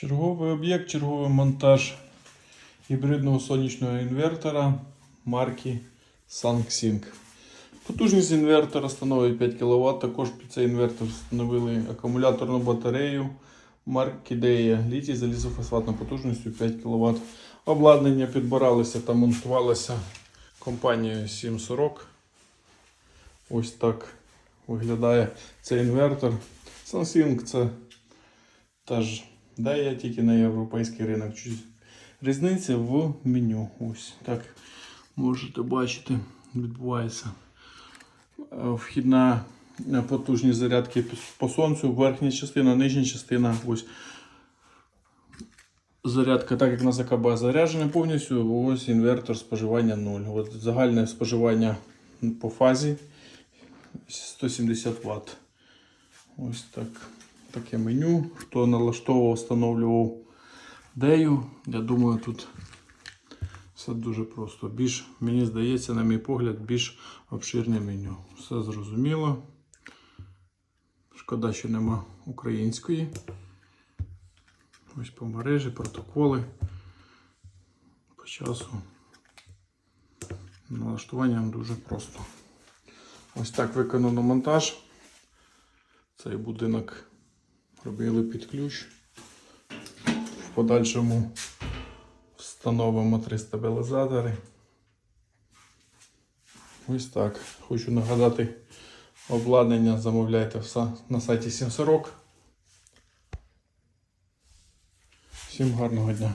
Черговий об'єкт, черговий монтаж гібридного сонячного інвертора марки SunSync. Потужність інвертора становить 5 кВт. Також під цей інвертор встановили акумуляторну батарею марки DEA літій залізофосфатною потужністю 5 кВт. Обладнання підбиралося та монтувалося компанією 740. Ось так виглядає цей інвертор. SunSync це теж DEA, тільки на європейський ринок. Різниця в меню. Ось так можете бачити, відбувається Е, вхідна потужність зарядки по сонцю, верхня частина, нижня частина. Ось зарядка, так як на ЗКБ заряджена повністю, ось інвертор споживання 0. От загальне споживання по фазі 170 Вт. Ось так. Таке меню. Хто налаштовував, встановлював дею, я думаю, тут все дуже просто. Більш, мені здається, на мій погляд, більш обширне меню. Все зрозуміло. Шкода, що нема української. Ось по мережі, протоколи. По часу. Налаштування дуже просто. Ось так виконано монтаж. Цей будинок робили під ключ. В подальшому встановимо три стабілізатори. Ось так. Хочу нагадати, обладнання замовляйте на сайті 740. Всім гарного дня!